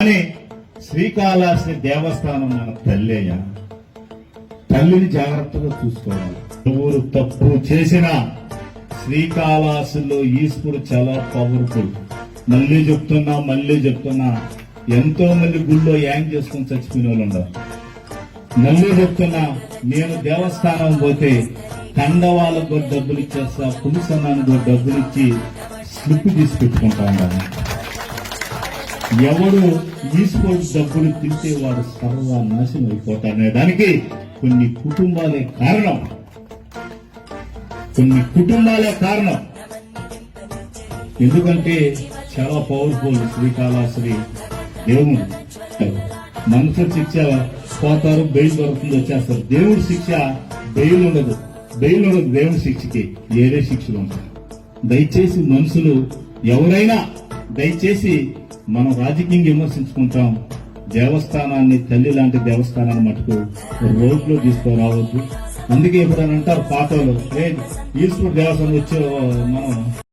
కానీ శ్రీకాళహస్తి దేవస్థానం మన తల్లేయ తల్లిని జాగ్రత్తగా చూసుకోవాలి. ఎవరు తప్పు చేసిన శ్రీకాళహస్తిలో ఈశ్వరుడు చాలా పవర్ఫుల్ మళ్ళీ చెప్తున్నా మళ్ళీ చెప్తున్నా. ఎంతో మంది గుళ్ళో యాంగ్ చేసుకుని చచ్చిపోయిన వాళ్ళు ఉన్నారు మళ్ళీ చెప్తున్నా నేను దేవస్థానం పోతే కండవాళ్ళకు కూడా డబ్బులు ఇచ్చేస్తా పులిసన్నానికి కూడా డబ్బులు ఇచ్చి స్లిప్ తీసి పెట్టుకుంటా ఉన్నాను ఎవడు తీసుకొని డబ్బులు తింటే వాడు సర్వనాశనం అయిపోతానే దానికి కొన్ని కుటుంబాలే కారణం. కొన్ని కుటుంబాలే కారణం. ఎందుకంటే చాలా పవర్ఫుల్ శ్రీకాళహస్తి దేవుడు. మనుషుల శిక్ష పోతారు బెయిల్ దొరుకుతుంది వచ్చేస్తారు. దేవుడి శిక్ష బెయిల్ ఉండదు. బెయిల్ ఉండదు దేవుడి శిక్షకి. ఏదే శిక్షలు ఉంటాయి. దయచేసి మనుషులు ఎవరైనా దయచేసి మనం రాజకీయం విమర్శించుకుంటాం. దేవస్థానాన్ని తల్లి లాంటి దేవస్థానాన్ని మటుకు రోడ్లో తీసుకురావద్దు. అందుకే ఎప్పుడైనా అంటారు పాటలు. లేదు ఈశ్వరుడు దేవస్థానం వచ్చే మనం